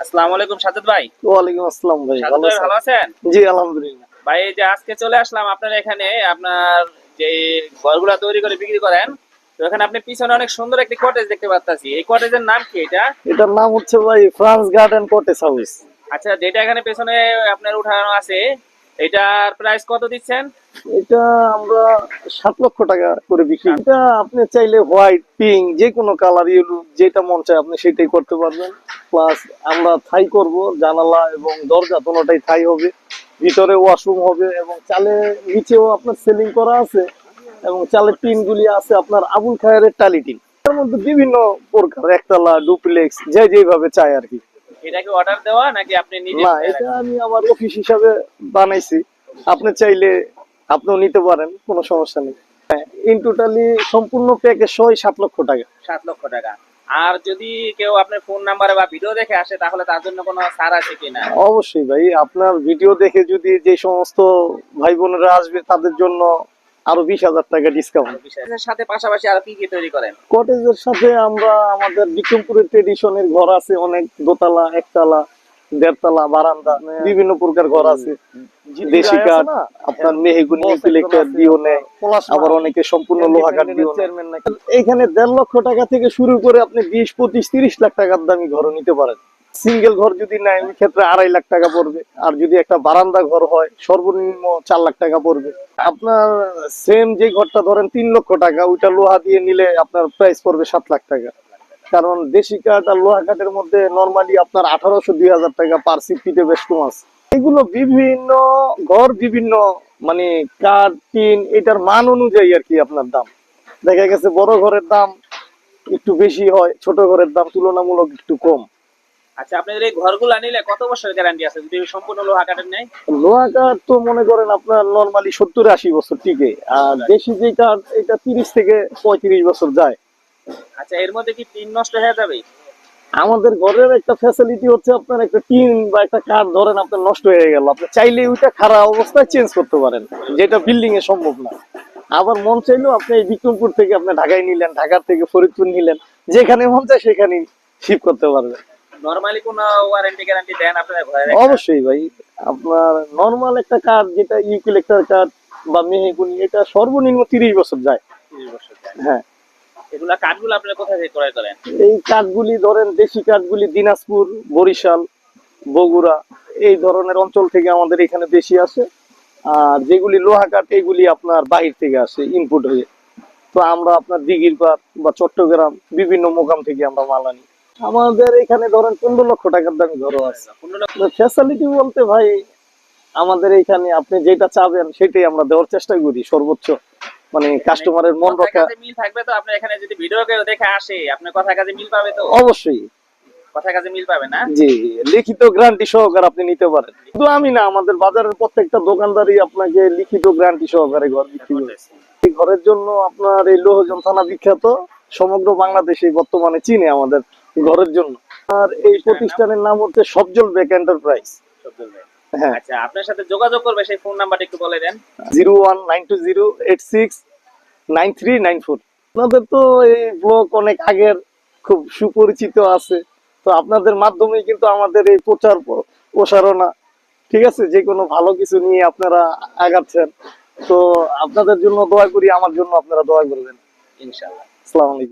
আসসালামু আলাইকুম ভাই। ওয়ালাইকুম আসসালাম ভাই ভালো আছেন? আছেন? জি আলহামদুলিল্লাহ। ভাই এই যে আজকে চলে আসলাম আপনার এখানে আপনার যে ঘরগুলা তৈরি করে বিক্রি করেন তো এখানে আপনি পিছনে অনেক সুন্দর একটি কটেজ দেখতে পাচ্ছি এই কটেজের নাম কি এটা? এটার নাম হচ্ছে ভাই ফ্রান্স গার্ডেন কটেজ হাউস আচ্ছা যেটা এখানে পেছনে আপনার উঠানো আছে এটার প্রাইস কত দিচ্ছেন? এটা আমরা সাত লক্ষ টাকা করে বিক্রি এটা আপনি চাইলে হোয়াইট পিঙ্ক যে কোনো কালার ইয়েলো যেটা মন চায় আপনি সেটাই করতে পারবেন। প্লাস আমরা থাই করব, জানালা এবং দরজা কোনোটাই থাই হবে। ভিতরে ওয়াশরুম হবে এবং চালে নিচেও আপনার সেলিং করা আছে এবং চালের টিন গুলি আছে আপনার আবুল খায়ের টালি টিন। এর মধ্যে বিভিন্ন প্রকার, একতলা ডুপ্লেক্স যে যেভাবে চায় আর কি। এটা কি অর্ডার দেওয়া নাকি আপনি নিজে না এটা আমি আমার অফিস হিসাবে বানাইছি। আপনি চাইলে আপনিও নিতে পারেন কোনো সমস্যা নেই। ইন টোটালি সম্পূর্ণ প্যাকেজ সহ সাত লক্ষ টাকা। সাত লক্ষ টাকা। আর যদি কেউ আপনার ফোন নাম্বারে বা ভিডিও দেখে আসে তাহলে তার জন্য কোনো ছাড় আছে কিনা অবশ্যই ভাই আপনার ভিডিও দেখে যদি যে সমস্ত ভাই বোনেরা আসবে তাদের জন্য আরও বিশ হাজার টাকা ডিসকাউন্ট সাথে পাশাপাশি আর কি কি তৈরি করেন? কটেজের সাথে আমরা আমাদের বিক্রমপুরের ট্রেডিশনের ঘর আছে অনেক দোতলা একতলা দেড়তলা বারান্দা বিভিন্ন প্রকার ঘর আছে। দেশি কাঠ আপনার মেহেগুনি ইলেকট্রিক দিও নেয়। আবার অনেকে সম্পূর্ণ লোহা কাঠ দিও এখানে দেড় লক্ষ টাকা থেকে শুরু করে আপনি বিশ পঁচিশ তিরিশ লাখ টাকার দামি ঘর নিতে পারেন। সিঙ্গেল ঘর যদি নেয়, ওই ক্ষেত্রে আড়াই লাখ টাকা পড়বে। আর যদি একটা বারান্দা ঘর হয়, সর্বনিম্ন চার লাখ টাকা পড়বে। আপনার সেম যে ঘরটা ধরেন তিন লক্ষ টাকা, ওইটা লোহা দিয়ে নিলে আপনার প্রাইস পড়বে সাত লাখ টাকা। কারণ দেশি কাঠ আর লোহা কাঠের মধ্যে নর্মালি আপনার আঠারোশো দুই হাজার টাকা পার সিপিতে বেশ কম আছে। এগুলো বিভিন্ন ঘর, বিভিন্ন মানে কাঠ, টিন, এটার মান অনুযায়ী আর কি আপনার দাম। দেখা গেছে বড় ঘরের দাম একটু বেশি হয়, ছোট ঘরের দাম তুলনামূলক একটু কম। আচ্ছা আপনাদের এই ঘরগুলা নিলে কত বছরের গ্যারান্টি আছে? যদি সম্পূর্ণ লোহা কাঠের লোহা কাঠ তো মনে করেন আপনার নর্মালি সত্তর আশি বছর টিকে আর দেশি যে কাঠ এটা তিরিশ থেকে পঁয়ত্রিশ বছর যায়। আচ্ছা এর মধ্যে কি টিন নষ্ট হয়ে যাবে? আমাদের ঘরের একটা ফ্যাসিলিটি হচ্ছে আপনার একটা টিন বা একটা কাঠ ধরেন আপনার নষ্ট হয়ে গেল। আপনি চাইলে ওইটা খারাপ অবস্থায় চেঞ্জ করতে পারেন যেটা বিল্ডিং এ সম্ভব না। আবার মন চাইলেও আপনি এই বিক্রমপুর থেকে আপনি ঢাকায় নিলেন ঢাকার থেকে ফরিদপুর নিলেন যেখানে মন চায় সেখানে শিফট করতে পারবেন। নরমালি কোনো ওয়ারেন্টি গ্যারান্টি দেন ঘরে অবশ্যই ভাই আপনার নর্মাল একটা যেটা ইউকিলেক্টার বা মেহেগুনি এটা সর্বনিম্ন তিরিশ বছর যায়। 30 বছর দেন হ্যাঁ। এগুলা কাঠগুলো আপনারা কোথা থেকে ক্রয় করেন? এই কাঠগুলি ধরেন দেশি কাঠগুলি দিনাজপুর বরিশাল বগুড়া এই ধরনের অঞ্চল থেকে আমাদের এখানে বেশি আসে। আর যেগুলি লোহা কাঠ এগুলি আপনার বাহির থেকে আসে ইনপুট হয়ে। তো আমরা আপনার দিঘির পাড় বা চট্টগ্রাম বিভিন্ন মোকাম থেকে আমরা মাল আনি। আমাদের এখানে ধরেন পনেরো লক্ষ টাকার দামি ঘরও আছে। ফ্যাসিলিটি বলতে ভাই আমাদের এখানে আপনি যেটা চাবেন সেটাই আমরা দেওয়ার চেষ্টা করি সর্বোচ্চ। মানে কাস্টমারের মন রক্ষা মিল থাকবে তো? আপনার এখানে যদি ভিডিও দেখে আসে আপনার কথা কাজে মিল পাবে তো? অবশ্যই। কথা কাজে মিল পাবে না? জি লিখিত গ্যারান্টি সহকারে আপনি নিতে পারেন। শুধু আমি না আমাদের বাজারের প্রত্যেকটা দোকানদারই আপনাকে লিখিত গ্যারান্টি সহকারে ঘর বিক্রি করে। এই ঘরের জন্য আপনার এই লোহজন থানা বিখ্যাত সমগ্র বাংলাদেশে বর্তমানে চিনে আমাদের ঘরের জন্য। আর এই প্রতিষ্ঠানের নাম হচ্ছে সবজল বেক এন্টারপ্রাইজ। হ্যাঁ। আচ্ছা আপনার সাথে যোগাযোগ করবে সেই ফোন নাম্বারটা একটু বলে দেন। Zero one nine two zero eight six nine three nine four. আপনাদের তো এই ব্লগ অনেক আগের খুব সুপরিচিত আছে। তো আপনাদের মাধ্যমে কিন্তু আমাদের এই প্রচার প্রসারণা ঠিক আছে? যে কোনো ভালো কিছু নিয়ে আপনারা আগাচ্ছেন। তো আপনাদের জন্য দোয়া করি আমার জন্য আপনারা দোয়া করবেন। ইনশাআল্লাহ। আসসালামু আলাইকুম।